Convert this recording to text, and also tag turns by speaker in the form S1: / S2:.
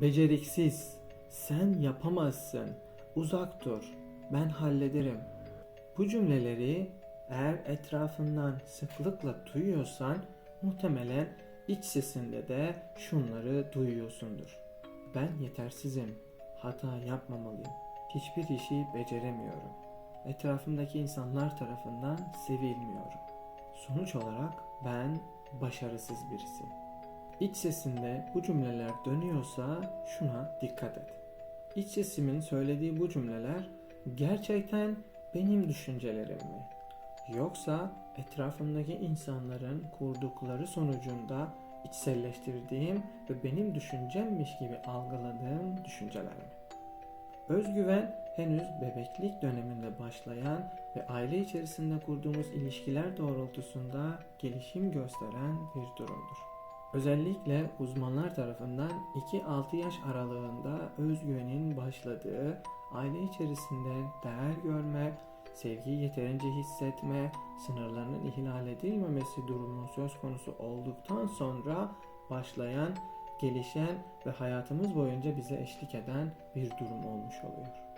S1: beceriksiz, sen yapamazsın, uzak dur, ben hallederim. Bu cümleleri eğer etrafından sıklıkla duyuyorsan muhtemelen iç sesinde de şunları duyuyorsundur. Ben yetersizim, hata yapmamalıyım, hiçbir işi beceremiyorum. Etrafımdaki insanlar tarafından sevilmiyorum. Sonuç olarak ben başarısız birisiyim. İç sesinde bu cümleler dönüyorsa şuna dikkat et. İç sesimin söylediği bu cümleler gerçekten benim düşüncelerim mi? Yoksa etrafımdaki insanların kurdukları sonucunda içselleştirdiğim ve benim düşüncemmiş gibi algıladığım düşünceler mi? Özgüven henüz bebeklik döneminde başlayan ve aile içerisinde kurduğumuz ilişkiler doğrultusunda gelişim gösteren bir durumdur. Özellikle uzmanlar tarafından 2-6 yaş aralığında özgüvenin başladığı, aile içerisinde değer görme, sevgiyi yeterince hissetme, sınırlarının ihlal edilmemesi durumunun söz konusu olduktan sonra başlayan, gelişen ve hayatımız boyunca bize eşlik eden bir durum olmuş oluyor.